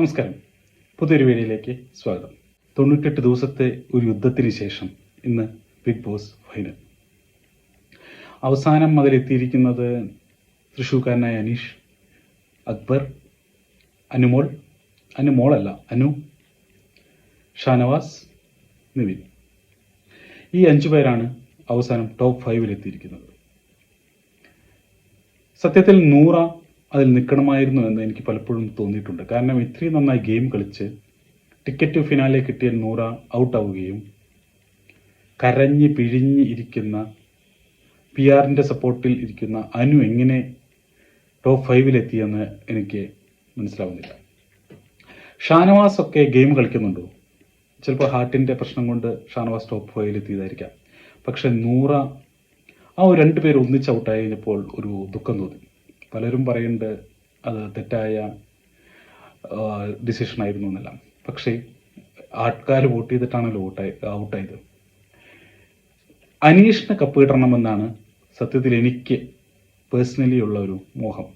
നമസ്കാരം. പുതിയൊരു സ്വാഗതം. തൊണ്ണൂറ്റെട്ട് ദിവസത്തെ ഒരു യുദ്ധത്തിന് ശേഷം ഇന്ന് ബിഗ് ബോസ് ഫൈനൽ. അവസാനം അതിലെത്തിയിരിക്കുന്നത് തൃശ്ശൂർക്കാരനായ അനീഷ് അക്ബർ അനുമോൾ അനുമോളല്ല അനു ഷാനവാസ് നിവിൻ. ഈ അഞ്ചു പേരാണ് അവസാനം ടോപ്പ് ഫൈവിലെത്തിയിരിക്കുന്നത്. സത്യത്തിൽ നൂറ അതിൽ നിൽക്കണമായിരുന്നു എന്ന് എനിക്ക് പലപ്പോഴും തോന്നിയിട്ടുണ്ട്. കാരണം ഇത്രയും നന്നായി ഗെയിം കളിച്ച് ടിക്കറ്റ് ഫിനാലെ കിട്ടിയ നൂറ ഔട്ടാവുകയും കരഞ്ഞ് പിഴിഞ്ഞ് ഇരിക്കുന്ന പി ആറിന്റെ സപ്പോർട്ടിൽ ഇരിക്കുന്ന അനു എങ്ങനെ ടോപ്പ് ഫൈവിലെത്തിയെന്ന് എനിക്ക് മനസ്സിലാവുന്നില്ല. ഷാനവാസ് ഒക്കെ ഗെയിം കളിക്കുന്നുണ്ടോ? ചിലപ്പോൾ ഹാർട്ടിന്റെ പ്രശ്നം കൊണ്ട് ഷാനവാസ് ടോപ്പ് ഫൈവിലെത്തിയതായിരിക്കാം പക്ഷെ നൂറ ആ ഒരു പേര് ഒന്നിച്ച് ഔട്ടായി കഴിഞ്ഞപ്പോൾ ഒരു ദുഃഖം തോന്നി. പലരും പറയുന്നുണ്ട് അത് തെറ്റായ ഡിസിഷൻ ആയിരുന്നു എന്നെല്ലാം. പക്ഷേ ആൾക്കാർ വോട്ട് ചെയ്തിട്ടാണല്ലോ ഔട്ടായി ഔട്ടായത് അനീഷിനെ കപ്പ് കിട്ടണമെന്നാണ് സത്യത്തിൽ എനിക്ക് പേഴ്സണലി ഉള്ള ഒരു മോഹം.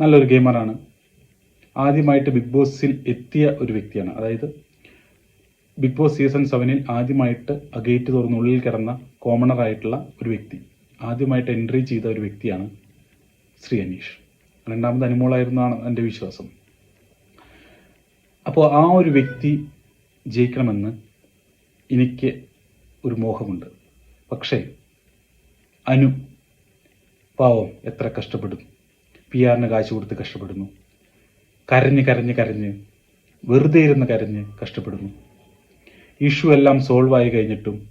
നല്ലൊരു ഗെയിമറാണ് ആദ്യമായിട്ട് ബിഗ് ബോസിൽ എത്തിയ ഒരു വ്യക്തിയാണ്. അതായത് ബിഗ് ബോസ് സീസൺ സെവനിൽ ആദ്യമായിട്ട് ഗേറ്റ് തുറന്നുള്ളിൽ കിടന്ന കോമണറായിട്ടുള്ള ഒരു വ്യക്തി. ആദ്യമായിട്ട് എൻട്രി ചെയ്ത ഒരു വ്യക്തിയാണ് ശ്രീ അനീഷ് രണ്ടാമത് അനുമോളായിരുന്നാണ് എന്റെ വിശ്വാസം. അപ്പോൾ ആ ഒരു വ്യക്തി ജയിക്കണമെന്ന് എനിക്ക് ഒരു മോഹമുണ്ട്. പക്ഷേ അനു പാവം എത്ര കഷ്ടപ്പെടും. പി ആറിന് കാശ് കൊടുത്ത് കഷ്ടപ്പെടുന്നു. കരഞ്ഞ് കരഞ്ഞ് കരഞ്ഞ് വെറുതെ ഇരുന്ന് കരഞ്ഞ് കഷ്ടപ്പെടുന്നു. ഇഷ്യൂ എല്ലാം സോൾവ് ആയി കഴിഞ്ഞിട്ടും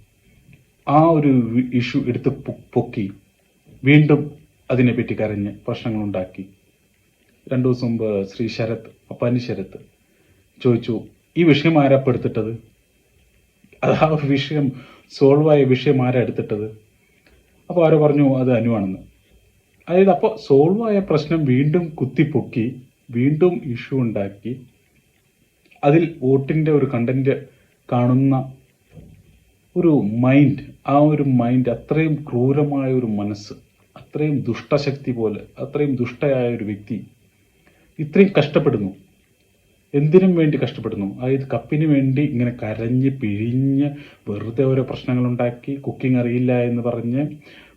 ആ ഒരു ഇഷ്യൂ എടുത്ത് പൊക്കി വീണ്ടും അതിനെപ്പറ്റി കരഞ്ഞ് പ്രശ്നങ്ങളുണ്ടാക്കി. രണ്ടു ദിവസം മുമ്പ് ശ്രീ ശരത് അപ്പാനി ശരത് ചോദിച്ചു ഈ വിഷയം ആരാ എടുത്തിട്ടത് അത് ആ വിഷയം സോൾവായ വിഷയം ആരാ എടുത്തിട്ടത്? അപ്പോൾ ആരോ പറഞ്ഞു അത് അനുവാണെന്ന് അതായത് അപ്പോൾ സോൾവായ പ്രശ്നം വീണ്ടും കുത്തിപ്പൊക്കി വീണ്ടും ഇഷ്യൂ ഉണ്ടാക്കി അതിൽ വോട്ടിന്റെ ഒരു കണ്ടന്റ് കാണുന്ന ഒരു മൈൻഡ് ആ ഒരു മൈൻഡ് അത്രയും ക്രൂരമായ ഒരു മനസ്സ് അത്രയും ദുഷ്ടശക്തി പോലെ അത്രയും ദുഷ്ടയായ ഒരു വ്യക്തി ഇത്രയും കഷ്ടപ്പെടുന്നു. എന്തിനും വേണ്ടി കഷ്ടപ്പെടുന്നു. അതായത് കപ്പിന് വേണ്ടി ഇങ്ങനെ കരഞ്ഞ് പിഴിഞ്ഞ് വെറുതെ ഓരോ പ്രശ്നങ്ങളുണ്ടാക്കി കുക്കിംഗ് അറിയില്ല എന്ന് പറഞ്ഞ്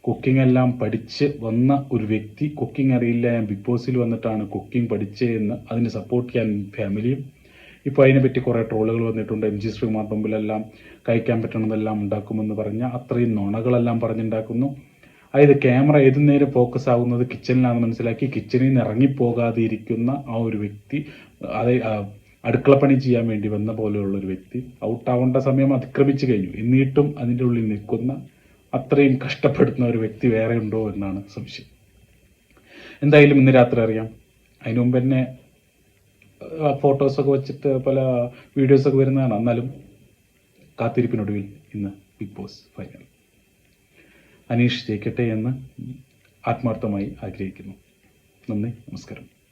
കുക്കിംഗ് എല്ലാം പഠിച്ച് വന്ന ഒരു വ്യക്തി കുക്കിംഗ് അറിയില്ല ഞാൻ ബിഗ് ബോസിൽ വന്നിട്ടാണ് കുക്കിംഗ് പഠിച്ചതെന്ന് അതിനെ സപ്പോർട്ട് ചെയ്യാൻ ഫാമിലിയും ഇപ്പോൾ അതിനെപ്പറ്റി കുറേ ട്രോളുകൾ വന്നിട്ടുണ്ട്. എം ജി ശ്രീകുമാർ മുമ്പിലെല്ലാം കഴിക്കാൻ പറ്റണതെല്ലാം ഉണ്ടാക്കുമെന്ന് പറഞ്ഞ അത്രയും നുണകളെല്ലാം പറഞ്ഞുണ്ടാക്കുന്നു. അതായത് ക്യാമറ ഏത് നേരം ഫോക്കസ് ആകുന്നത് കിച്ചണിലാണെന്ന് മനസ്സിലാക്കി കിച്ചണിൽ നിന്ന് ഇറങ്ങിപ്പോകാതെ ഇരിക്കുന്ന ആ ഒരു വ്യക്തി അതായത് അടുക്കളപ്പണി ചെയ്യാൻ വേണ്ടി വന്ന പോലെയുള്ള ഒരു വ്യക്തി ഔട്ടാവേണ്ട സമയം അതിക്രമിച്ചു കഴിഞ്ഞു. എന്നിട്ടും അതിന്റെ ഉള്ളിൽ നിൽക്കുന്ന അത്രയും കഷ്ടപ്പെടുന്ന ഒരു വ്യക്തി വേറെ ഉണ്ടോ എന്നാണ് സംശയം. എന്തായാലും ഇന്ന് രാത്രി അറിയാം. അതിനു മുമ്പ് തന്നെ ഫോട്ടോസൊക്കെ വെച്ചിട്ട് പല വീഡിയോസൊക്കെ വരുന്നതാണ്. എന്നാലും കാത്തിരിപ്പിനൊടുവിൽ ഇന്ന് ബിഗ് ബോസ് ഫൈനൽ അനീഷ് ജയിക്കട്ടെ എന്ന് ആത്മാർത്ഥമായി ആഗ്രഹിക്കുന്നു. നന്ദി നമസ്കാരം.